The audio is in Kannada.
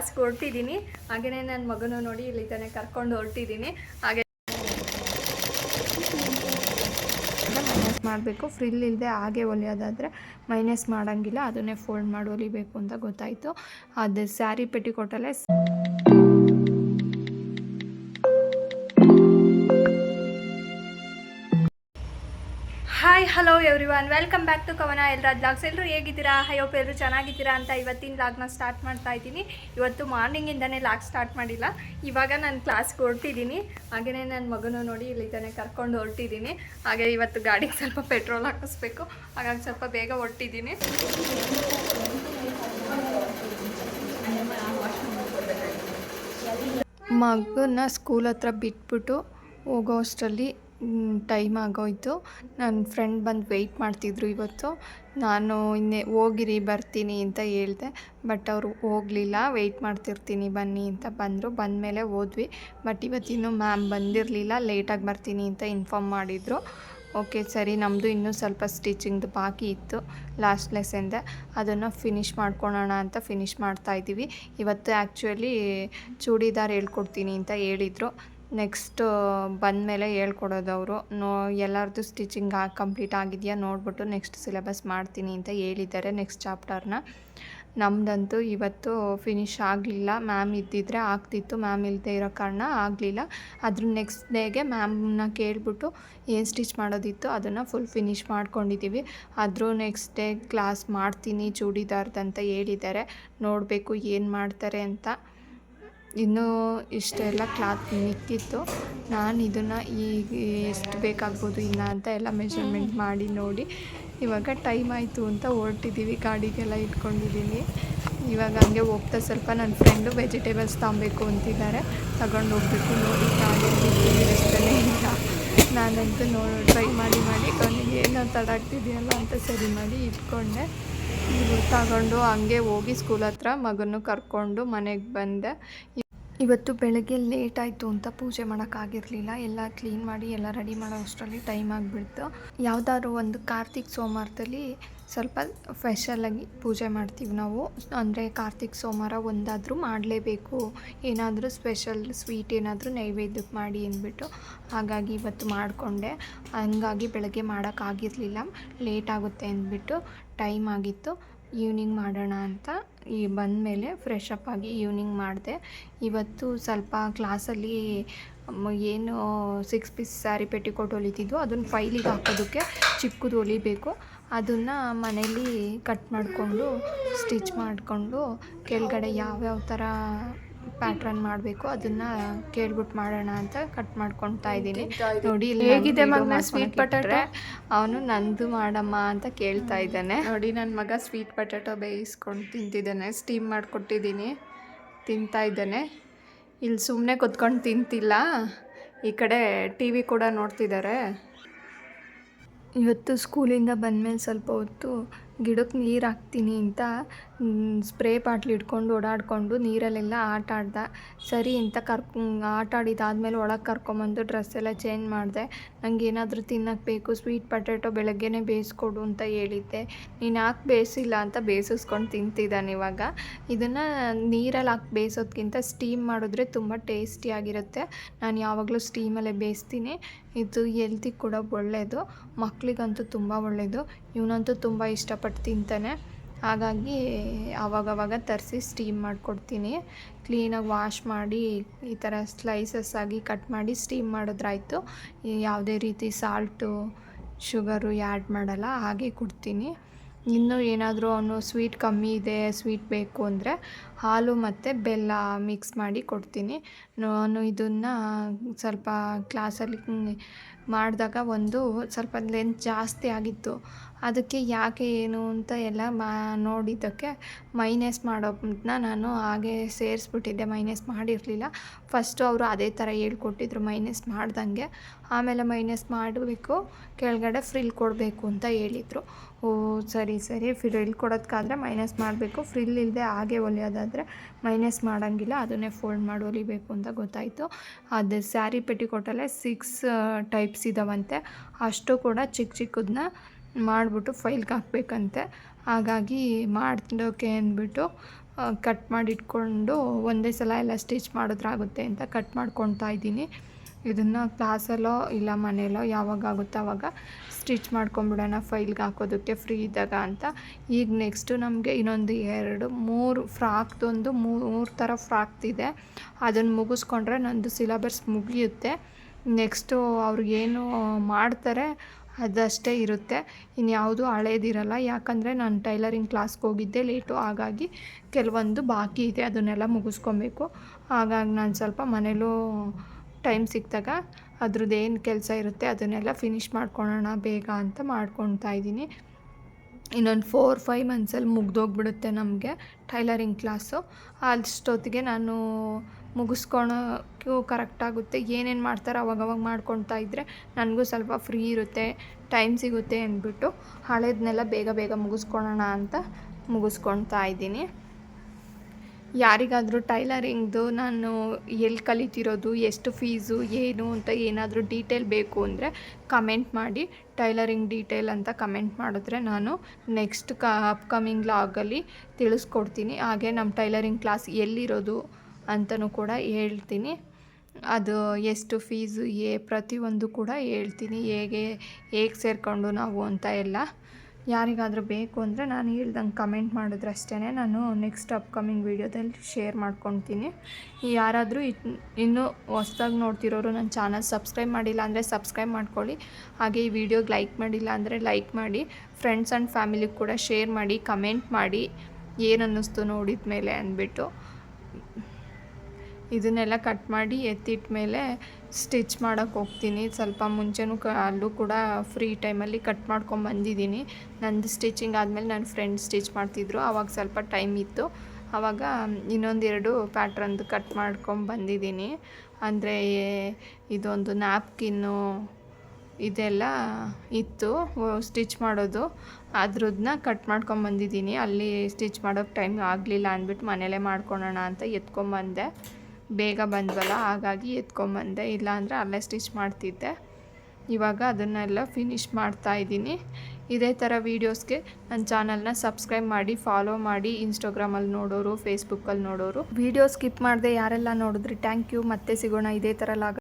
ಕ್ಲಾಸ್ಗೆ ಹೊರಟಿದ್ದೀನಿ ಹಾಗೆಯೇ ನನ್ನ ಮಗನೂ ನೋಡಿ ಇಲ್ಲಿ ತಾನೇ ಕರ್ಕೊಂಡು ಹೊರಟಿದ್ದೀನಿ. ಹಾಗೆ ಮೈನಸ್ ಮಾಡಬೇಕು. ಫ್ರಿಲ್ ಇಲ್ಲದೆ ಹಾಗೆ ಹೊಲಿಯೋದಾದರೆ ಮೈನಸ್ ಮಾಡೋಂಗಿಲ್ಲ. ಅದನ್ನೇ ಫೋಲ್ಡ್ ಮಾಡಿ ಹೊಲಿಬೇಕು ಅಂತ ಗೊತ್ತಾಯಿತು. ಅದು sari ಪೆಟ್ಟಿಕೊಟ್ಟಲ್ಲೇ hi hello everyone welcome back to Kavana ಎಲ್ಲರ ಬ್ಲಾಗ್ಸ್ ಎಲ್ಲರೂ ಹೇಗಿದ್ದೀರಾ ಹೈಯೋಪ್ ಎಲ್ಲರೂ ಚೆನ್ನಾಗಿದ್ದೀರಾ ಅಂತ ಇವತ್ತಿನ ಲಾಗ್ನ ಸ್ಟಾರ್ಟ್ ಮಾಡ್ತಾ ಇದ್ದೀನಿ. ಇವತ್ತು ಮಾರ್ನಿಂಗಿಂದನೇ ಲಾಗ್ ಸ್ಟಾರ್ಟ್ ಮಾಡಿಲ್ಲ. ಇವಾಗ ನಾನು ಕ್ಲಾಸ್ಗೆ ಹೊರಟಿದ್ದೀನಿ. ಹಾಗೆಯೇ ನನ್ನ ಮಗನೂ ನೋಡಿ ಇಲ್ಲಿ ತಾನೆ ಕರ್ಕೊಂಡು ಹೊರಟಿದ್ದೀನಿ. ಹಾಗೆ ಇವತ್ತು ಗಾಡಿಗೆ ಸ್ವಲ್ಪ ಪೆಟ್ರೋಲ್ ಹಾಕಿಸ್ಬೇಕು. ಹಾಗಾಗಿ ಸ್ವಲ್ಪ ಬೇಗ ಹೊರಟಿದ್ದೀನಿ. ಮಗನ ಸ್ಕೂಲ್ ಹತ್ರ ಬಿಟ್ಬಿಟ್ಟು ಹೋಗೋ ಅಷ್ಟರಲ್ಲಿ ಟೈಮ್ ಆಗೋಯ್ತು. ನನ್ನ ಫ್ರೆಂಡ್ ಬಂದು ವೆಯ್ಟ್ ಮಾಡ್ತಿದ್ರು ಇವತ್ತು. ನಾನು ಇನ್ನೇ ಹೋಗಿರಿ, ಬರ್ತೀನಿ ಅಂತ ಹೇಳಿದೆ. ಬಟ್ ಅವರು ಹೋಗಲಿಲ್ಲ. ವೆಯ್ಟ್ ಮಾಡ್ತಿರ್ತೀನಿ, ಬನ್ನಿ ಅಂತ ಬಂದರು. ಬಂದಮೇಲೆ ಹೋದ್ವಿ. ಬಟ್ ಇವತ್ತಿನ್ನೂ ಮ್ಯಾಮ್ ಬಂದಿರಲಿಲ್ಲ. ಲೇಟಾಗಿ ಬರ್ತೀನಿ ಅಂತ ಇನ್ಫಾರ್ಮ್ ಮಾಡಿದರು. ಓಕೆ ಸರಿ. ನಮ್ಮದು ಇನ್ನೂ ಸ್ವಲ್ಪ ಸ್ಟಿಚಿಂಗ್ದು ಬಾಕಿ ಇತ್ತು. ಲಾಸ್ಟ್ ಲೆಸನ್ದೆ ಅದನ್ನು ಫಿನಿಷ್ ಮಾಡ್ಕೊಳೋಣ ಅಂತ ಫಿನಿಷ್ ಮಾಡ್ತಾ ಇದ್ದೀವಿ ಇವತ್ತು ಆ್ಯಕ್ಚುಲಿ ಚೂಡಿದಾರ್ ಹೇಳ್ಕೊಡ್ತೀನಿ ಅಂತ ಹೇಳಿದರು. ನೆಕ್ಸ್ಟ್ ಬಂದಮೇಲೆ ಹೇಳ್ಕೊಡೋದು ಅವರು. ನೋ ಎಲ್ಲರದ್ದು ಸ್ಟಿಚಿಂಗ್ ಆಗಿ ಕಂಪ್ಲೀಟ್ ಆಗಿದೆಯಾ ನೋಡಿಬಿಟ್ಟು ನೆಕ್ಸ್ಟ್ ಸಿಲೆಬಸ್ ಮಾಡ್ತೀನಿ ಅಂತ ಹೇಳಿದ್ದಾರೆ ನೆಕ್ಸ್ಟ್ ಚಾಪ್ಟರ್ನ. ನಮ್ಮದಂತೂ ಇವತ್ತು ಫಿನಿಷ್ ಆಗಲಿಲ್ಲ. ಮ್ಯಾಮ್ ಇದ್ದಿದ್ರೆ ಆಗ್ತಿತ್ತು. ಮ್ಯಾಮ್ ಇಲ್ಲದೆ ಇರೋ ಕಾರಣ ಆಗಲಿಲ್ಲ. ಅದ್ರ ನೆಕ್ಸ್ಟ್ ಡೇಗೆ ಮ್ಯಾಮ್ನ ಕೇಳಿಬಿಟ್ಟು ಏನು ಸ್ಟಿಚ್ ಮಾಡೋದಿತ್ತು ಅದನ್ನು ಫುಲ್ ಫಿನಿಷ್ ಮಾಡ್ಕೊಂಡಿದ್ದೀವಿ ಆದರೂ ನೆಕ್ಸ್ಟ್ ಡೇ ಕ್ಲಾಸ್ ಮಾಡ್ತೀನಿ ಚೂಡಿದಾರ್ದಂತ ಹೇಳಿದ್ದಾರೆ. ನೋಡಬೇಕು ಏನು ಮಾಡ್ತಾರೆ ಅಂತ. ಇನ್ನೂ ಇಷ್ಟೆಲ್ಲ ಕ್ಲಾತ್ ಮಿಕ್ಕಿತ್ತು. ನಾನು ಇದನ್ನು ಈಗ ಎಷ್ಟು ಬೇಕಾಗ್ಬೋದು ಇನ್ನು ಅಂತ ಎಲ್ಲ ಮೆಷರ್ಮೆಂಟ್ ಮಾಡಿ ನೋಡಿ. ಇವಾಗ ಟೈಮ್ ಆಯಿತು ಅಂತ ಹೊರಟಿದ್ದೀವಿ ಗಾಡಿಗೆಲ್ಲ ಇಟ್ಕೊಂಡಿದ್ದೀನಿ ಇವಾಗ ಹಂಗೆ ಹೋಗ್ತಾ ಸ್ವಲ್ಪ ನನ್ನ ಫ್ರೆಂಡು ವೆಜಿಟೇಬಲ್ಸ್ ತಗೊಬೇಕು ಅಂತಿದ್ದಾರೆ. ತಗೊಂಡು ಹೋಗ್ಬೇಕು ನೋಡಿ ಇರಿಸ್ತಾನೆ ಇಲ್ಲ. ನಾನಂತೂ ನೋಡಿ ಟ್ರೈ ಮಾಡಿ ಮಾಡಿ ಕೊನೆಗೆ ಏನೋ ತಡಾಗ್ತಿದೆಯಲ್ಲ ಅಂತ ಸರಿ ಮಾಡಿ ಇಟ್ಕೊಂಡೆ. ತಗೊಂಡು ಹಂಗೆ ಹೋಗಿ ಸ್ಕೂಲ್ ಹತ್ರ ಮಗನ್ನು ಕರ್ಕೊಂಡು ಮನೆಗೆ ಬಂದೆ. ಇವತ್ತು ಬೆಳಗ್ಗೆ ಲೇಟ್ ಆಯಿತು ಅಂತ ಪೂಜೆ ಮಾಡೋಕ್ಕಾಗಿರಲಿಲ್ಲ. ಎಲ್ಲ ಕ್ಲೀನ್ ಮಾಡಿ, ಎಲ್ಲ ರೆಡಿ ಮಾಡೋ ಅಷ್ಟರಲ್ಲಿ ಟೈಮ್ ಆಗಿಬಿಡ್ತು. ಯಾವುದಾದ್ರು ಒಂದು ಕಾರ್ತಿಕ್ ಸೋಮವಾರದಲ್ಲಿ ಸ್ವಲ್ಪ ಸ್ಪೆಷಲಾಗಿ ಪೂಜೆ ಮಾಡ್ತೀವಿ ನಾವು. ಅಂದರೆ ಕಾರ್ತಿಕ್ ಸೋಮವಾರ ಒಂದಾದರೂ ಮಾಡಲೇಬೇಕು. ಏನಾದರೂ ಸ್ಪೆಷಲ್ ಸ್ವೀಟ್ ಏನಾದರೂ ನೈವೇದ್ಯಕ್ಕೆ ಮಾಡಿ ಅಂದ್ಬಿಟ್ಟು. ಹಾಗಾಗಿ ಇವತ್ತು ಮಾಡಿಕೊಂಡೆ. ಹಂಗಾಗಿ ಬೆಳಗ್ಗೆ ಮಾಡೋಕ್ಕಾಗಿರಲಿಲ್ಲ. ಲೇಟ್ ಆಗುತ್ತೆ ಅಂದ್ಬಿಟ್ಟು ಟೈಮ್ ಆಗಿತ್ತು. ಈವ್ನಿಂಗ್ ಮಾಡೋಣ ಅಂತ ಈ ಬಂದಮೇಲೆ ಫ್ರೆಶ್ ಅಪ್ ಆಗಿ ಈವ್ನಿಂಗ್ ಮಾಡಿದೆ. ಇವತ್ತು ಸ್ವಲ್ಪ ಕ್ಲಾಸಲ್ಲಿ ಏನು ಸಿಕ್ಸ್ ಪೀಸ್ ಸ್ಯಾರಿ ಪೆಟ್ಟಿಕೋಟ್ ಹೊಲಿತಿದ್ವು ಅದನ್ನು ಫೈಲಿಗೆ ಹಾಕೋದಕ್ಕೆ ಚಿಕ್ಕದು ಹೊಲಿಬೇಕು. ಅದನ್ನು ಮನೇಲಿ ಕಟ್ ಮಾಡಿಕೊಂಡು ಸ್ಟಿಚ್ ಮಾಡಿಕೊಂಡು, ಕೆಳಗಡೆ ಯಾವ್ಯಾವ ಥರ ಪ್ಯಾಟ್ರನ್ ಮಾಡಬೇಕು. ಅದನ್ನು ಕೇಳ್ಬಿಟ್ಟು ಮಾಡೋಣ ಅಂತ ಕಟ್ ಮಾಡ್ಕೊತಾ ಇದ್ದೀನಿ. ನೋಡಿ ಇಲ್ಲಿ ಹೇಗಿದೆ ಮಗನ ಸ್ವೀಟ್ ಪಟಾಟೆ ಅವನು ನಂದು ಮಾಡಮ್ಮ ಅಂತ ಕೇಳ್ತಾ ಇದ್ದಾನೆ. ನೋಡಿ ನನ್ನ ಮಗ ಸ್ವೀಟ್ ಪಟಾಟೊ ಬೇಯಿಸ್ಕೊಂಡು ತಿಂತಿದ್ದಾನೆ. ಸ್ಟೀಮ್ ಮಾಡಿಕೊಟ್ಟಿದ್ದೀನಿ. ತಿಂತಾ ಇದ್ದಾನೆ. ಇಲ್ಲಿ ಸುಮ್ಮನೆ ಕುತ್ಕೊಂಡು ತಿಂತಿಲ್ಲ. ಈ ಕಡೆ ಟಿ ವಿ ಕೂಡ ನೋಡ್ತಿದ್ದಾರೆ. ಇವತ್ತು ಸ್ಕೂಲಿಂದ ಬಂದಮೇಲೆ ಸ್ವಲ್ಪ ಹೊತ್ತು ಗಿಡಕ್ಕೆ ನೀರು ಹಾಕ್ತೀನಿ ಅಂತ ಸ್ಪ್ರೇ ಬಾಟ್ಲಿ ಇಟ್ಕೊಂಡು ಓಡಾಡಿಕೊಂಡು ನೀರಲ್ಲೆಲ್ಲ ಆಟ ಆಡ್ದ. ಸರಿ ಅಂತ ಕರ್ಕೊ, ಆಟ ಆಡಿದಾದ್ಮೇಲೆ ಒಳಗೆ ಕರ್ಕೊಂಬಂದು ಡ್ರೆಸ್ ಎಲ್ಲ ಚೇಂಜ್ ಮಾಡಿದೆ. ನಂಗೆ ಏನಾದರೂ ತಿನ್ನಕ್ಕೆ ಬೇಕು ಸ್ವೀಟ್ ಪೊಟ್ಯಾಟೊ ಬೆಳಗ್ಗೆನೇ ಬೇಯಿಸ್ಕೊಡು ಅಂತ ಹೇಳಿದ್ದೆ. ನೀನು ಯಾಕೆ ಬೇಯಿಸಿಲ್ಲ ಅಂತ ಬೇಯಿಸಿಸ್ಕೊಂಡು ತಿಂತಿದ್ದಾನೆ ಇವಾಗ. ಇದನ್ನು ನೀರಲ್ಲಿ ಹಾಕಿ, ಬೇಯಿಸೋದ್ಕಿಂತ ಸ್ಟೀಮ್ ಮಾಡಿದ್ರೆ ತುಂಬ ಟೇಸ್ಟಿಯಾಗಿರುತ್ತೆ ನಾನು ಯಾವಾಗಲೂ ಸ್ಟೀಮಲ್ಲೇ ಬೇಯಿಸ್ತೀನಿ. ಇದು ಎಲ್ತಿಗೆ ಕೂಡ ಒಳ್ಳೆಯದು ಮಕ್ಕಳಿಗಂತೂ ತುಂಬ ಒಳ್ಳೆಯದು ಇವನಂತೂ ತುಂಬ ಇಷ್ಟಪಟ್ಟು ತಿಂತಾನೆ. ಹಾಗಾಗಿ ಆವಾಗವಾಗ ತರಿಸಿ ಸ್ಟೀಮ್ ಮಾಡಿಕೊಡ್ತೀನಿ. ಕ್ಲೀನಾಗಿ ವಾಶ್ ಮಾಡಿ, ಈ ಥರ ಸ್ಲೈಸಸ್ ಆಗಿ ಕಟ್ ಮಾಡಿ ಸ್ಟೀಮ್ ಮಾಡಿದ್ರಾಯ್ತು. ಯಾವುದೇ ರೀತಿ ಸಾಲ್ಟು, ಶುಗರು ಆ್ಯಡ್ ಮಾಡಲ್ಲ, ಹಾಗೆ ಕೊಡ್ತೀನಿ. ಇನ್ನೂ ಏನಾದರೂ ಅವನು ಸ್ವೀಟ್ ಕಮ್ಮಿ ಇದೆ, ಸ್ವೀಟ್ ಬೇಕು ಅಂದರೆ ಹಾಲು ಮತ್ತು ಬೆಲ್ಲ ಮಿಕ್ಸ್ ಮಾಡಿ ಕೊಡ್ತೀನಿ. ನಾನು ಇದನ್ನು ಸ್ವಲ್ಪ ಕ್ಲಾಸಲ್ಲಿ ಮಾಡಿದಾಗ ಒಂದು ಸ್ವಲ್ಪ ಲೆಂತ್ ಜಾಸ್ತಿ ಆಗಿತ್ತು. ಅದಕ್ಕೆ ಯಾಕೆ ಏನು ಅಂತ ಎಲ್ಲ ಮಾ, ನೋಡಿದ್ದಕ್ಕೆ ಮೈನಸ್ ಮಾಡೋದನ್ನ ನಾನು ಹಾಗೆ ಸೇರಿಸ್ಬಿಟ್ಟಿದ್ದೆ. ಮೈನಸ್ ಮಾಡಿರಲಿಲ್ಲ. ಫಸ್ಟು ಅವರು ಅದೇ ಥರ ಹೇಳ್ಕೊಟ್ಟಿದ್ರು ಮೈನಸ್ ಮಾಡ್ದಂಗೆ. ಆಮೇಲೆ ಮೈನಸ್ ಮಾಡಬೇಕು, ಕೆಳಗಡೆ ಫ್ರಿಲ್ ಕೊಡಬೇಕು ಅಂತ ಹೇಳಿದರು. ಓ, ಸರಿ ಸರಿ. ಫ್ರಿಲ್ ಕೊಡೋದಕ್ಕಾದ್ರೆ ಮೈನಸ್ ಮಾಡಬೇಕು. ಫ್ರಿಲ್ ಇಲ್ಲದೆ ಹಾಗೆ ಹೊಲಿಯೋದಾದರೆ ಮೈನಸ್ ಮಾಡೋಂಗಿಲ್ಲ, ಅದನ್ನೇ ಫೋಲ್ಡ್ ಮಾಡಿ ಹೊಲಿಬೇಕು ಅಂತ ಗೊತ್ತಾಯಿತು. ಅದು ಸ್ಯಾರಿ ಪೆಟ್ಟಿಕೊಟ್ಟಲ್ಲೇ ಸಿಕ್ಸ್ ಟೈಪ್ಸ್ ಇದ್ದಾವಂತೆ ಅಷ್ಟು ಕೂಡ ಚಿಕ್ಕ ಚಿಕ್ಕದನ್ನ ಮಾಡಿಬಿಟ್ಟು ಫೈಲ್ಗೆ ಹಾಕ್ಬೇಕಂತೆ. ಹಾಗಾಗಿ ಮಾಡೋಕ್ಕೆ ಅಂದ್ಬಿಟ್ಟು ಕಟ್ ಮಾಡಿಟ್ಕೊಂಡು ಒಂದೇ ಸಲ ಎಲ್ಲ ಸ್ಟಿಚ್ ಮಾಡಿದ್ರಾಗುತ್ತೆ ಅಂತ ಕಟ್ ಮಾಡ್ಕೊತಾ ಇದ್ದೀನಿ. ಇದನ್ನು ಕ್ಲಾಸಲ್ಲೋ ಇಲ್ಲ ಮನೆಯಲ್ಲೋ ಯಾವಾಗ ಆಗುತ್ತೋ ಆವಾಗ ಸ್ಟಿಚ್ ಮಾಡ್ಕೊಂಬಿಡೋಣ, ಫೈಲ್ಗೆ ಹಾಕೋದಕ್ಕೆ ಫ್ರೀ ಇದ್ದಾಗ ಅಂತ. ಈಗ ನೆಕ್ಸ್ಟು ನಮಗೆ ಇನ್ನೊಂದು ಎರಡು, ಮೂರು ಫ್ರಾಕ್ದೊಂದು ಮೂರು ಥರ ಫ್ರಾಕ್ದಿದೆ ಅದನ್ನು ಮುಗಿಸ್ಕೊಂಡ್ರೆ ನಂದು ಸಿಲಬಸ್ ಮುಗಿಯುತ್ತೆ. ನೆಕ್ಸ್ಟು ಅವ್ರಿಗೇನು ಮಾಡ್ತಾರೆ ಅದಷ್ಟೇ ಇರುತ್ತೆ. ಇನ್ಯಾವುದು ಹಳೇದಿರಲ್ಲ, ಯಾಕಂದರೆ ನಾನು ಟೈಲರಿಂಗ್ ಕ್ಲಾಸ್ಗೆ ಹೋಗಿದ್ದೆ, ಲೇಟು ಹಾಗಾಗಿ ಕೆಲವೊಂದು ಬಾಕಿ ಇದೆ, ಅದನ್ನೆಲ್ಲ ಮುಗಿಸ್ಕೊಬೇಕು. ಹಾಗಾಗಿ ನಾನು ಸ್ವಲ್ಪ ಮನೇಲೂ ಟೈಮ್ ಸಿಕ್ಕಿದಾಗ ಅದ್ರದ್ದು ಏನು ಕೆಲಸ ಇರುತ್ತೆ ಅದನ್ನೆಲ್ಲ ಫಿನಿಷ್ ಮಾಡ್ಕೊಳ್ಳೋಣ ಬೇಗ ಅಂತ ಮಾಡ್ಕೊತಾ ಇದ್ದೀನಿ. ಇನ್ನೊಂದು ಫೋರ್ ಫೈವ್ ಮಂತ್ಸಲ್ಲಿ ಮುಗ್ದೋಗ್ಬಿಡುತ್ತೆ ನಮಗೆ ಟೈಲರಿಂಗ್ ಕ್ಲಾಸು ಅಷ್ಟೊತ್ತಿಗೆ ನಾನು ಮುಗಿಸ್ಕೊಳೋಕ್ಕೂ ಕರೆಕ್ಟಾಗುತ್ತೆ ಏನೇನು ಮಾಡ್ತಾರೋ ಅವಾಗವಾಗ ಮಾಡ್ಕೊತಾ ಇದ್ದರೆ ನನಗೂ ಸ್ವಲ್ಪ ಫ್ರೀ ಇರುತ್ತೆ ಟೈಮ್ ಸಿಗುತ್ತೆ ಅಂದ್ಬಿಟ್ಟು ಹಳೇದನ್ನೆಲ್ಲ ಬೇಗ ಬೇಗ ಮುಗಿಸ್ಕೊಳ್ಳೋಣ ಅಂತ ಮುಗಿಸ್ಕೊಳ್ತಾ ಇದ್ದೀನಿ. ಯಾರಿಗಾದರೂ ಟೈಲರಿಂಗ್ದು ನಾನು ಎಲ್ಲಿ ಕಲಿತಿರೋದು, ಎಷ್ಟು ಫೀಸು, ಏನು ಅಂತ ಏನಾದರೂ ಡೀಟೇಲ್ ಬೇಕು ಅಂದರೆ ಕಮೆಂಟ್ ಮಾಡಿ. ಟೈಲರಿಂಗ್ ಡೀಟೇಲ್ ಅಂತ ಕಮೆಂಟ್ ಮಾಡಿದ್ರೆ ನಾನು ನೆಕ್ಸ್ಟ್ ಕ ಅಪ್ಕಮಿಂಗ್ ಲಾಗಲ್ಲಿ ತಿಳಿಸ್ಕೊಡ್ತೀನಿ. ಹಾಗೆ ನಮ್ಮ ಟೈಲರಿಂಗ್ ಕ್ಲಾಸ್ ಎಲ್ಲಿರೋದು ಅಂತಲೂ ಕೂಡ ಹೇಳ್ತೀನಿ. ಅದು ಎಷ್ಟು ಫೀಸು ಏ ಪ್ರತಿಯೊಂದು ಕೂಡ ಹೇಳ್ತೀನಿ. ಹೇಗೆ ಹೇಗೆ ಸೇರಿಕೊಂಡು ನಾವು ಅಂತ ಎಲ್ಲ. ಯಾರಿಗಾದರೂ ಬೇಕು ಅಂದರೆ ನಾನು ಹೇಳ್ದಂಗೆ ಕಮೆಂಟ್ ಮಾಡಿದ್ರೆ ಅಷ್ಟೇ ನಾನು ನೆಕ್ಸ್ಟ್ ಅಪ್ಕಮಿಂಗ್ ವೀಡಿಯೋದಲ್ಲಿ ಶೇರ್ ಮಾಡ್ಕೊತೀನಿ ಯಾರಾದರೂ ಇನ್ನೂ ಹೊಸ್ದಾಗಿ ನೋಡ್ತಿರೋರು ನನ್ನ ಚಾನಲ್ ಸಬ್ಸ್ಕ್ರೈಬ್ ಮಾಡಿಲ್ಲ ಅಂದರೆ ಸಬ್ಸ್ಕ್ರೈಬ್ ಮಾಡ್ಕೊಳ್ಳಿ. ಹಾಗೆ ಈ ವಿಡಿಯೋಗೆ ಲೈಕ್ ಮಾಡಿಲ್ಲ ಅಂದರೆ ಲೈಕ್ ಮಾಡಿ. ಫ್ರೆಂಡ್ಸ್ ಆ್ಯಂಡ್ ಫ್ಯಾಮಿಲಿಗೆ ಕೂಡ ಶೇರ್ ಮಾಡಿ ಕಮೆಂಟ್ ಮಾಡಿ. ಏನು ಅನ್ನಿಸ್ತು ನೋಡಿದ ಮೇಲೆ ಅಂದ್ಬಿಟ್ಟು. ಇದನ್ನೆಲ್ಲ ಕಟ್ ಮಾಡಿ ಎತ್ತಿಟ್ಟ ಮೇಲೆ ಸ್ಟಿಚ್ ಮಾಡೋಕ್ಕೆ ಹೋಗ್ತೀನಿ. ಸ್ವಲ್ಪ ಮುಂಚೆನೂ ಕ, ಅಲ್ಲೂ ಕೂಡ ಫ್ರೀ ಟೈಮಲ್ಲಿ ಕಟ್ ಮಾಡ್ಕೊಂಡು ಬಂದಿದ್ದೀನಿ. ನಂದು ಸ್ಟಿಚಿಂಗ್ ಆದಮೇಲೆ ನನ್ನ ಫ್ರೆಂಡ್ ಸ್ಟಿಚ್ ಮಾಡ್ತಿದ್ರು. ಆವಾಗ ಸ್ವಲ್ಪ ಟೈಮ್ ಇತ್ತು. ಆವಾಗ ಇನ್ನೊಂದೆರಡು ಪ್ಯಾಟ್ರನ್ದು ಕಟ್ ಮಾಡ್ಕೊಂಡು ಬಂದಿದ್ದೀನಿ. ಅಂದರೆ ಇದೊಂದು ನ್ಯಾಪ್ಕಿನ್ನು ಇದೆಲ್ಲ ಇತ್ತು ಸ್ಟಿಚ್ ಮಾಡೋದು. ಅದ್ರದ್ದನ್ನ ಕಟ್ ಮಾಡ್ಕೊಂಬಂದಿದ್ದೀನಿ ಅಲ್ಲಿ ಸ್ಟಿಚ್ ಮಾಡೋಕ್ಕೆ ಟೈಮ್ ಆಗಲಿಲ್ಲ ಅಂದ್ಬಿಟ್ಟು ಮನೇಲೇ ಮಾಡ್ಕೊಳೋಣ ಅಂತ ಎತ್ಕೊಂಬಂದೆ ಬೇಗ ಬಂದ್ವಲ್ಲ, ಹಾಗಾಗಿ ಎತ್ಕೊಂಬಂದೆ ಇಲ್ಲಾಂದರೆ ಅಲ್ಲೇ ಸ್ಟಿಚ್ ಮಾಡ್ತಿದ್ದೆ. ಇವಾಗ ಅದನ್ನೆಲ್ಲ ಫಿನಿಷ್ ಮಾಡ್ತಾ ಇದ್ದೀನಿ. ಇದೇ ಥರ ವೀಡಿಯೋಸ್ಗೆ ನನ್ನ ಚಾನಲ್ನ ಸಬ್ಸ್ಕ್ರೈಬ್ ಮಾಡಿ ಫಾಲೋ ಮಾಡಿ. ಇನ್ಸ್ಟಾಗ್ರಾಮಲ್ಲಿ ನೋಡೋರು ಫೇಸ್ಬುಕ್ಕಲ್ಲಿ ನೋಡೋರು. ವೀಡಿಯೋ ಸ್ಕಿಪ್ ಮಾಡದೆ ಯಾರೆಲ್ಲ ನೋಡಿದ್ರಿ? ಥ್ಯಾಂಕ್ ಯು ಮತ್ತೆ ಸಿಗೋಣ. ಇದೇ ಥರ ಲಾಗ